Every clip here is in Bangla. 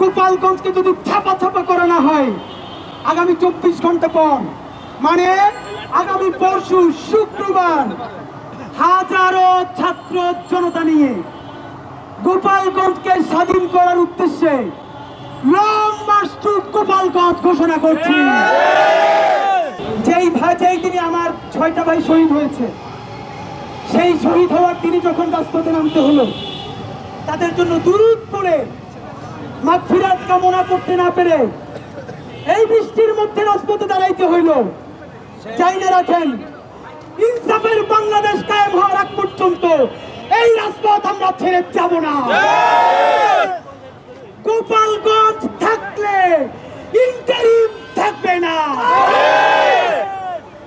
গোপালগঞ্জকে যদি ছাপা ছাপা করা না হয়, আগামী চব্বিশ ঘণ্টা পর মানে আগামী পরশু শুক্রবার, হাজারো ছাত্র জনতা নিয়ে গোপালগঞ্জকে স্বাধীন করার উদ্দেশ্যে লং মার্চ টু গোপালগঞ্জ ঘোষণা করছি। যেই ভাই যেই দিনে আমার ছয়টা ভাই শহীদ হয়েছে, সেই শহীদ হওয়ার তিনি যখন রাজপথে নামতে হলো, তাদের জন্য দূরত করে মাগফিরাত কামনা করতে না পেরে এই বৃষ্টির মধ্যে রাজপথে দাঁড়াইতে হইল। চাইনে রাখেন, ইনসাফের বাংলাদেশ কায়েম হওয়ার আগ পর্যন্ত এই রাজপথ আমরা ছেড়ে যাব না। গোপালগঞ্জ থাকলে ইন্টারিম থাকবে না।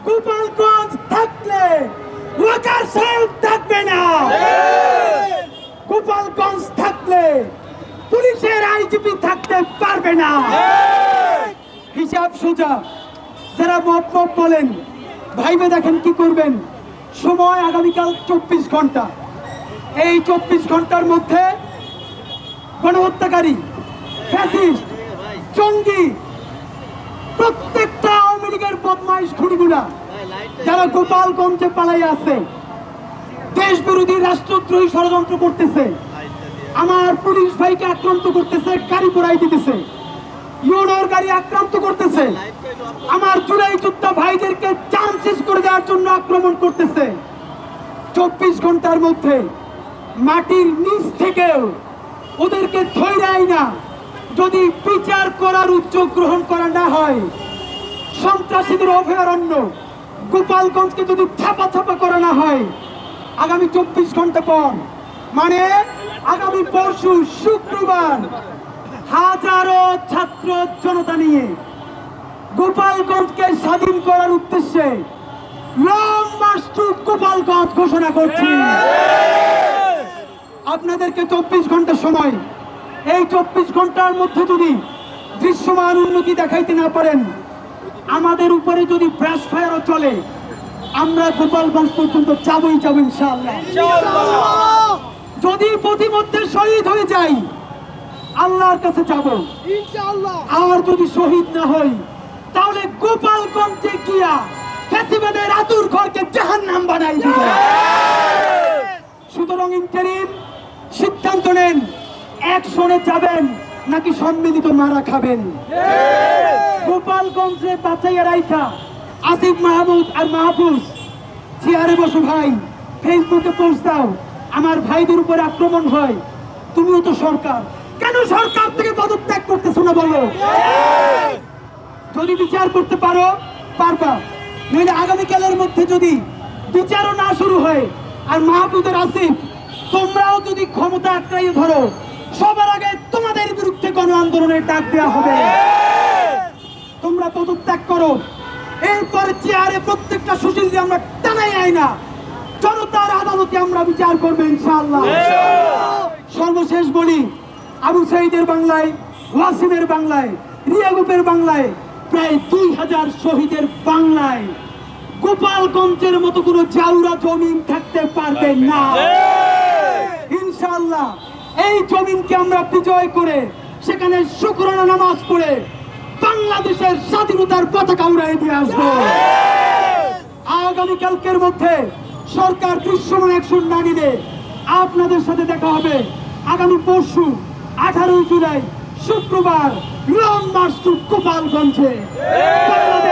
গোপালগঞ্জ থাকলে ওয়াকার সাহেব থাকবে না। গোপালগঞ্জ থাকলে পুলিশের আইজিপি থাকতে পারবে না। হিসাব সোজা। যারা মত মত বলেন, ভাইবে দেখেন কি করবেন। সময় আগামীকাল চব্বিশ ঘণ্টা। এই চব্বিশ ঘণ্টার মধ্যে গণহত্যাকারী, ফ্যাসিস্ট, জঙ্গি, প্রত্যেকটা আওয়ামী লীগের বদমাইশ খুনিগুলা, যারা গোপালগঞ্জে পালাই আছে দেশ বিরোধী রাষ্ট্রদ্রোহী ষড়যন্ত্র করতেছে আমার পুলিশ ভাইকে আক্রান্ত করতেছে, গাড়ি পোড়াই দিতেছে। ইউনোর গাড়ি আক্রান্ত করতেছে। আমার চুলাই যোদ্ধা ভাইদেরকে চান শেষ করে দেওয়ার জন্য আক্রমণ করতেছে। চব্বিশ ঘণ্টার মধ্যে মাটির নিচ থেকেও ওদেরকে ধৈরাই না। যদি বিচার করার উদ্যোগ গ্রহণ করা না হয়, সন্ত্রাসীদের অভয়ারণ্য গোপালগঞ্জকে যদি ছাপা ছাপা করা না হয়, আগামী চব্বিশ ঘণ্টা পর মানে আগামী পরশু শুক্রবার হাজারো ছাত্র জনতা নিয়ে গোপালগঞ্জকে স্বাধীন করার উদ্দেশ্যে লং মার্চ টু গোপালগঞ্জ ঘোষণা করছি। আপনাদেরকে চব্বিশ ঘণ্টা সময়, এই চব্বিশ ঘণ্টার মধ্যে যদি দৃশ্যমান উন্নতি দেখাইতে না পারেন, আমাদের উপরে যদি ব্রাশ ফায়ারও চলে, আমরা গোপালগঞ্জ পর্যন্ত যাবই যাব ইনশাআল্লাহ। যদি প্রতিমধ্যে শহীদ হয়ে যাই আল্লাহর কাছে যাব। আর যদি শহীদ না হই তাহলে গোপালগঞ্জে গিয়া ফেসিবাদের আতুর ঘরকে জাহান্নাম বানাই দিব সুতরাং ইন্টারিম সিদ্ধান্ত নেন একশনে যাবেন নাকি সম্মিলিত মারা খাবেন। গোপালগঞ্জে বাঁচাইয়া রাইখা আসিফ মাহমুদ আর মাহফুজ চেয়ারে বসো ভাই ফেসবুকে পোস্ট দাও। আমার ভাইদের উপরে আক্রমণ হয়, তুমিও তো সরকার। কেন সরকার থেকে পদত্যাগ করতেছো না বলো? যদি বিচার করতে পারো, পারবা। নইলে আগামীকালের মধ্যে যদি বিচারও না শুরু হয়, আর মাহবুদের আসিফ, তোমরাও যদি ক্ষমতা আঁকড়াই ধরো, সবার আগে তোমাদের বিরুদ্ধে গণ আন্দোলনের ডাক দেওয়া হবে। তোমরা পদত্যাগ করো। এরপরে চেয়ারে প্রত্যেকটা সুশীল আমরা টানাই আয় না। জনতার আদালতে আমরা বিচার করব ইনশাআল্লাহ। সর্বশেষ বলি আবু সাইদের বাংলায় ওয়াসিমের বাংলায় রিয়াগুপের বাংলায় প্রায় দুই হাজার শহীদের বাংলায়। গোপালগঞ্জের মতো কোনো জাউরা জমিন থাকতে পারবে না। ইনশাল্লাহ এই জমিনকে আমরা বিজয় করে সেখানে শুক্রানা নামাজ পড়ে বাংলাদেশের স্বাধীনতার পতাকা উড়াই দিয়ে আসব। আগামীকালকের মধ্যে সরকার দৃশ্যমান অ্যাকশন না নিলে আপনাদের সাথে দেখা হবে আগামী পরশু, আঠারোই জুলাই, শুক্রবার লং মার্চ টু গোপালগঞ্জে।